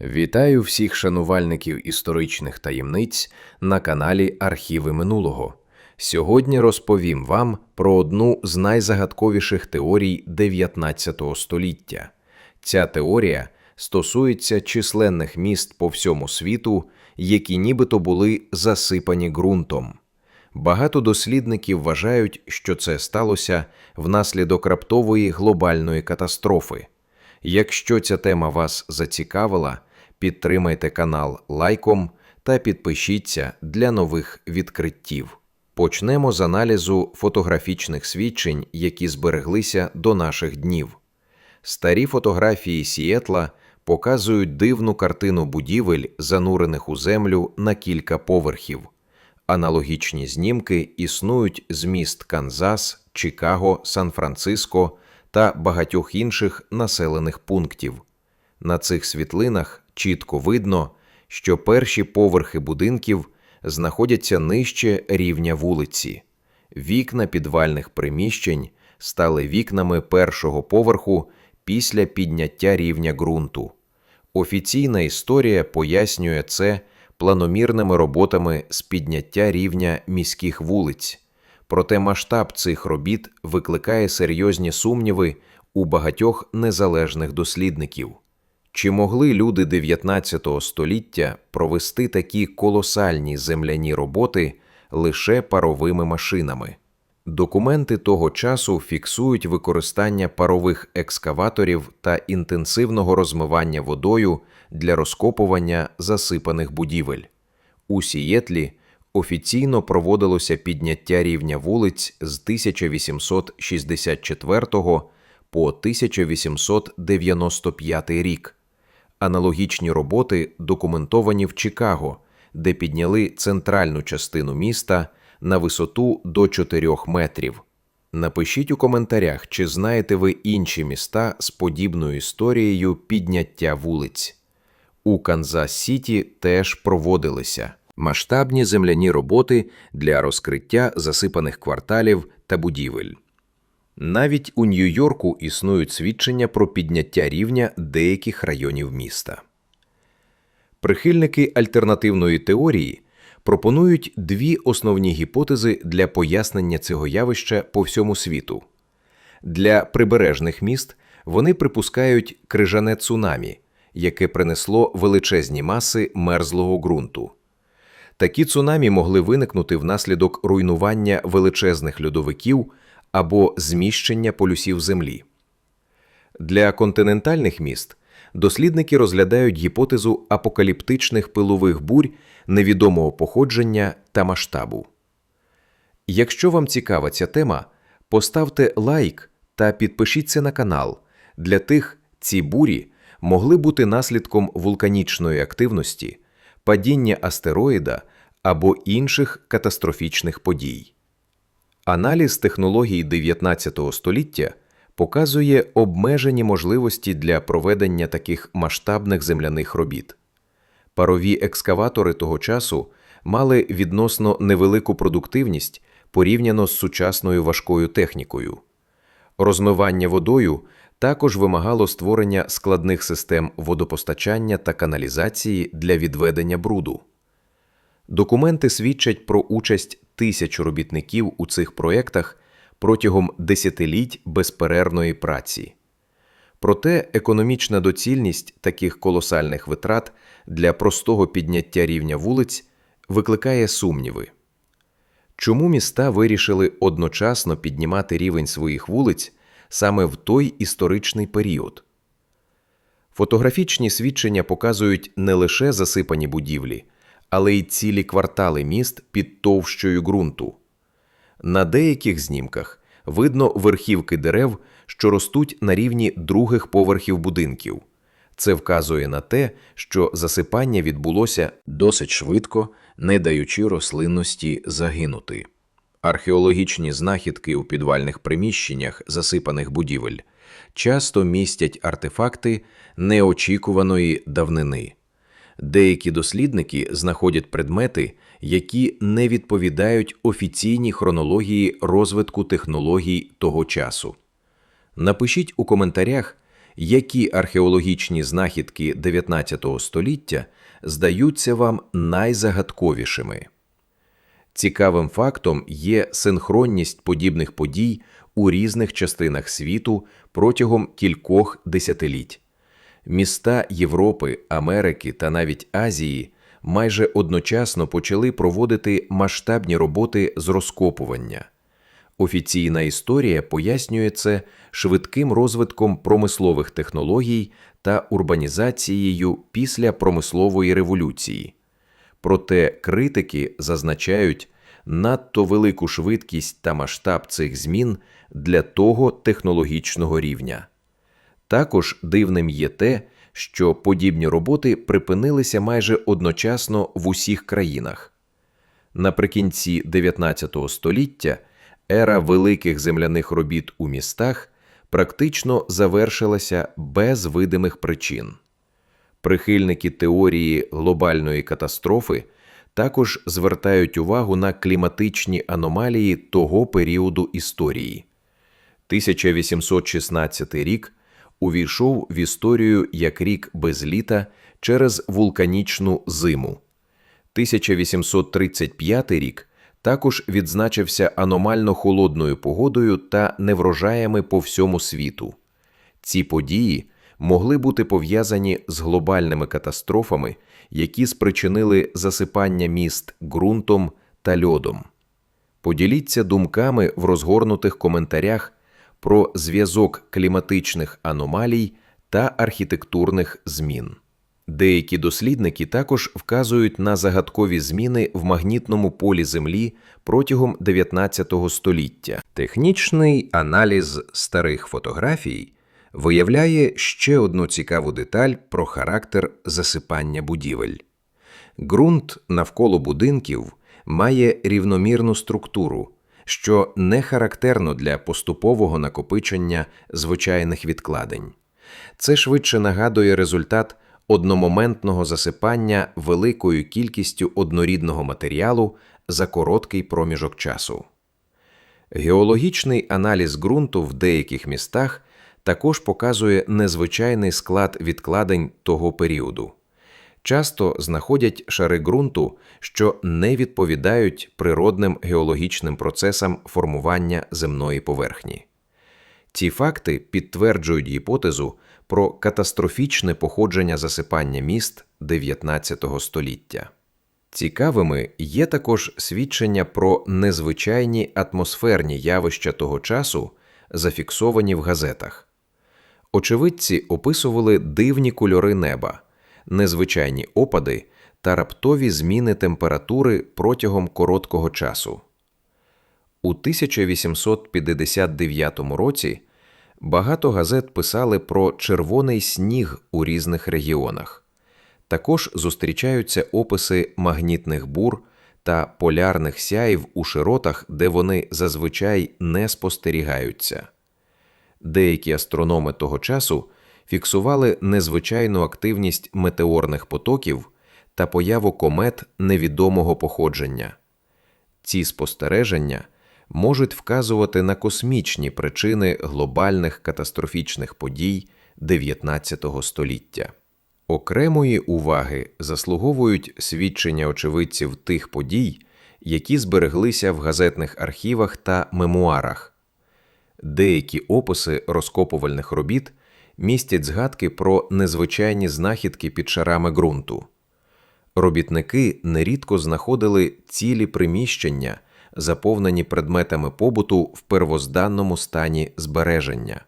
Вітаю всіх шанувальників історичних таємниць на каналі Архіви минулого. Сьогодні розповім вам про одну з найзагадковіших теорій 19 століття. Ця теорія стосується численних міст по всьому світу, які нібито були засипані ґрунтом. Багато дослідників вважають, що це сталося внаслідок раптової глобальної катастрофи. Якщо ця тема вас зацікавила, підтримайте канал лайком та підпишіться для нових відкриттів. Почнемо з аналізу фотографічних свідчень, які збереглися до наших днів. Старі фотографії Сієтла показують дивну картину будівель, занурених у землю на кілька поверхів. Аналогічні знімки існують з міст Канзас, Чикаго, Сан-Франциско та багатьох інших населених пунктів. На цих світлинах чітко видно, що перші поверхи будинків знаходяться нижче рівня вулиці. Вікна підвальних приміщень стали вікнами першого поверху після підняття рівня ґрунту. Офіційна історія пояснює це планомірними роботами з підняття рівня міських вулиць. Проте масштаб цих робіт викликає серйозні сумніви у багатьох незалежних дослідників. Чи могли люди 19 століття провести такі колосальні земляні роботи лише паровими машинами? Документи того часу фіксують використання парових екскаваторів та інтенсивного розмивання водою для розкопування засипаних будівель. У Сієтлі офіційно проводилося підняття рівня вулиць з 1864 по 1895 рік. Аналогічні роботи документовані в Чикаго, де підняли центральну частину міста на висоту до 4 метрів. Напишіть у коментарях, чи знаєте ви інші міста з подібною історією підняття вулиць. У Канзас Сіті теж проводилися масштабні земляні роботи для розкриття засипаних кварталів та будівель. Навіть у Нью-Йорку існують свідчення про підняття рівня деяких районів міста. Прихильники альтернативної теорії пропонують дві основні гіпотези для пояснення цього явища по всьому світу. Для прибережних міст вони припускають крижане цунамі, яке принесло величезні маси мерзлого ґрунту. Такі цунамі могли виникнути внаслідок руйнування величезних льодовиків або зміщення полюсів землі. Для континентальних міст дослідники розглядають гіпотезу апокаліптичних пилових бурь невідомого походження та масштабу. Якщо вам цікава ця тема, поставте лайк та підпишіться на канал. Для тих ці бурі могли бути наслідком вулканічної активності, падіння астероїда або інших катастрофічних подій. Аналіз технологій 19 століття показує обмежені можливості для проведення таких масштабних земляних робіт. Парові екскаватори того часу мали відносно невелику продуктивність порівняно з сучасною важкою технікою. Розмивання водою також вимагало створення складних систем водопостачання та каналізації для відведення бруду. Документи свідчать про участь тисяч робітників у цих проєктах протягом десятиліть безперервної праці. Проте економічна доцільність таких колосальних витрат для простого підняття рівня вулиць викликає сумніви. Чому міста вирішили одночасно піднімати рівень своїх вулиць саме в той історичний період? Фотографічні свідчення показують не лише засипані будівлі, але й цілі квартали міст під товщою ґрунту. На деяких знімках видно верхівки дерев, що ростуть на рівні других поверхів будинків. Це вказує на те, що засипання відбулося досить швидко, не даючи рослинності загинути. Археологічні знахідки у підвальних приміщеннях засипаних будівель часто містять артефакти неочікуваної давнини. Деякі дослідники знаходять предмети, які не відповідають офіційній хронології розвитку технологій того часу. Напишіть у коментарях, Які археологічні знахідки 19 століття здаються вам найзагадковішими? Цікавим фактом є синхронність подібних подій у різних частинах світу протягом кількох десятиліть. Міста Європи, Америки та навіть Азії майже одночасно почали проводити масштабні роботи з розкопування. Офіційна історія пояснює це швидким розвитком промислових технологій та урбанізацією після промислової революції. Проте критики зазначають надто велику швидкість та масштаб цих змін для того технологічного рівня. Також дивним є те, що подібні роботи припинилися майже одночасно в усіх країнах. Наприкінці 19 століття ера великих земляних робіт у містах практично завершилася без видимих причин. Прихильники теорії глобальної катастрофи також звертають увагу на кліматичні аномалії того періоду історії. 1816 рік увійшов в історію як рік без літа через вулканічну зиму. 1835 рік також відзначився аномально холодною погодою та неврожаями по всьому світу. Ці події могли бути пов'язані з глобальними катастрофами, які спричинили засипання міст ґрунтом та льодом. Поділіться думками в розгорнутих коментарях про зв'язок кліматичних аномалій та архітектурних змін. Деякі дослідники також вказують на загадкові зміни в магнітному полі Землі протягом 19 століття. Технічний аналіз старих фотографій виявляє ще одну цікаву деталь про характер засипання будівель. Ґрунт навколо будинків має рівномірну структуру, що не характерно для поступового накопичення звичайних відкладень. Це швидше нагадує результат одномоментного засипання великою кількістю однорідного матеріалу за короткий проміжок часу. Геологічний аналіз ґрунту в деяких містах також показує незвичайний склад відкладень того періоду. Часто знаходять шари ґрунту, що не відповідають природним геологічним процесам формування земної поверхні. Ці факти підтверджують гіпотезу про катастрофічне походження засипання міст 19 століття. Цікавими є також свідчення про незвичайні атмосферні явища того часу, зафіксовані в газетах. Очевидці описували дивні кольори неба, незвичайні опади та раптові зміни температури протягом короткого часу. У 1859 році багато газет писали про червоний сніг у різних регіонах. Також зустрічаються описи магнітних бур та полярних сяїв у широтах, де вони зазвичай не спостерігаються. Деякі астрономи того часу фіксували незвичайну активність метеорних потоків та появу комет невідомого походження. Ці спостереження можуть вказувати на космічні причини глобальних катастрофічних подій 19 століття. Окремої уваги заслуговують свідчення очевидців тих подій, які збереглися в газетних архівах та мемуарах. Деякі описи розкопувальних робіт містять згадки про незвичайні знахідки під шарами ґрунту. Робітники нерідко знаходили цілі приміщення, заповнені предметами побуту в первозданному стані збереження.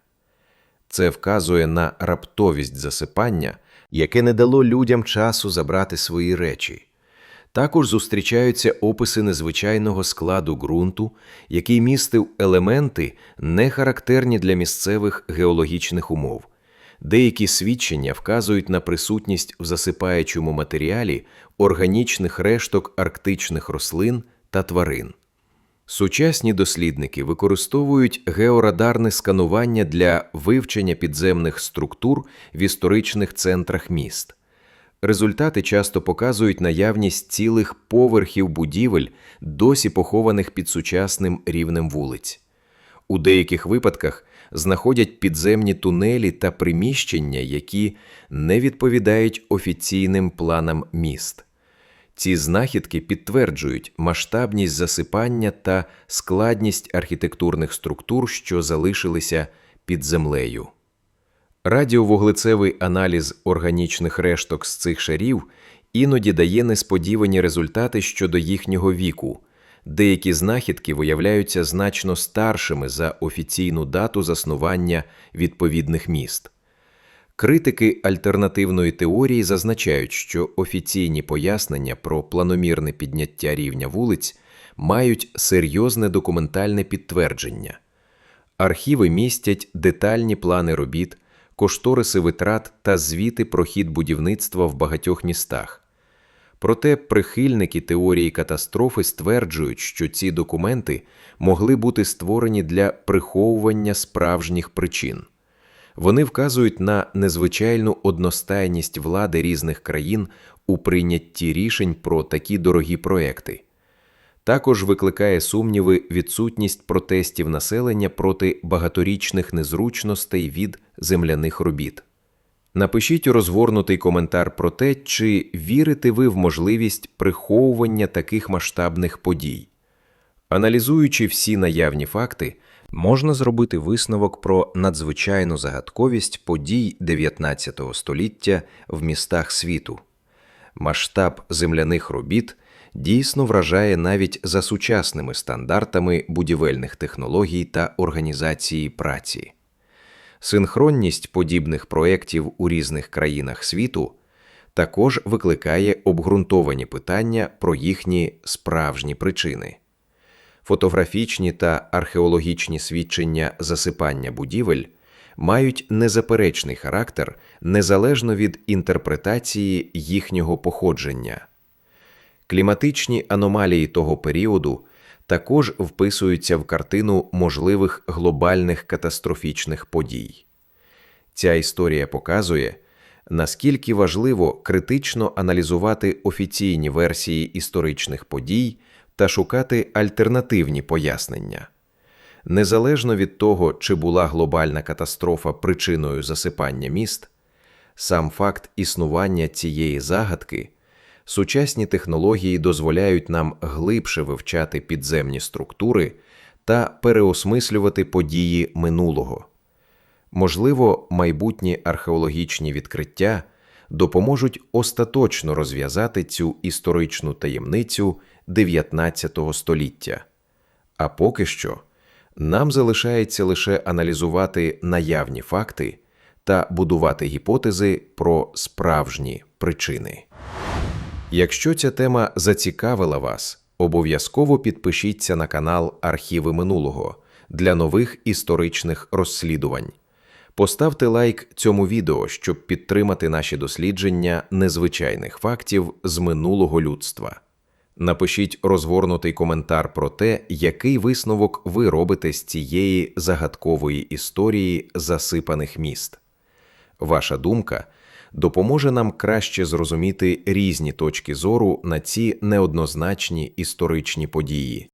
Це вказує на раптовість засипання, яке не дало людям часу забрати свої речі. Також зустрічаються описи незвичайного складу ґрунту, який містив елементи, не характерні для місцевих геологічних умов. Деякі свідчення вказують на присутність в засипаючому матеріалі органічних решток арктичних рослин та тварин. Сучасні дослідники використовують георадарне сканування для вивчення підземних структур в історичних центрах міст. Результати часто показують наявність цілих поверхів будівель, досі похованих під сучасним рівнем вулиць. У деяких випадках знаходять підземні тунелі та приміщення, які не відповідають офіційним планам міст. Ці знахідки підтверджують масштабність засипання та складність архітектурних структур, що залишилися під землею. Радіовуглецевий аналіз органічних решток з цих шарів іноді дає несподівані результати щодо їхнього віку. Деякі знахідки виявляються значно старшими за офіційну дату заснування відповідних міст. Критики альтернативної теорії зазначають, що офіційні пояснення про планомірне підняття рівня вулиць мають серйозне документальне підтвердження. Архіви містять детальні плани робіт, кошториси витрат та звіти про хід будівництва в багатьох містах. Проте прихильники теорії катастрофи стверджують, що ці документи могли бути створені для приховування справжніх причин. Вони вказують на незвичайну одностайність влади різних країн у прийнятті рішень про такі дорогі проекти. Також викликає сумніви відсутність протестів населення проти багаторічних незручностей від земляних робіт. Напишіть розгорнутий коментар про те, чи вірите ви в можливість приховування таких масштабних подій. Аналізуючи всі наявні факти, можна зробити висновок про надзвичайну загадковість подій 19 століття в містах світу. Масштаб земляних робіт дійсно вражає навіть за сучасними стандартами будівельних технологій та організації праці. Синхронність подібних проєктів у різних країнах світу також викликає обґрунтовані питання про їхні справжні причини. Фотографічні та археологічні свідчення засипання будівель мають незаперечний характер незалежно від інтерпретації їхнього походження. Кліматичні аномалії того періоду також вписуються в картину можливих глобальних катастрофічних подій. Ця історія показує, наскільки важливо критично аналізувати офіційні версії історичних подій та шукати альтернативні пояснення. Незалежно від того, чи була глобальна катастрофа причиною засипання міст, сам факт існування цієї загадки. Сучасні технології дозволяють нам глибше вивчати підземні структури та переосмислювати події минулого. Можливо, майбутні археологічні відкриття допоможуть остаточно розв'язати цю історичну таємницю 19 століття. А поки що нам залишається лише аналізувати наявні факти та будувати гіпотези про справжні причини. Якщо ця тема зацікавила вас, обов'язково підпишіться на канал Архіви минулого для нових історичних розслідувань. Поставте лайк цьому відео, щоб підтримати наші дослідження незвичайних фактів з минулого людства. Напишіть розгорнутий коментар про те, який висновок ви робите з цієї загадкової історії засипаних міст. Ваша думка допоможе нам краще зрозуміти різні точки зору на ці неоднозначні історичні події.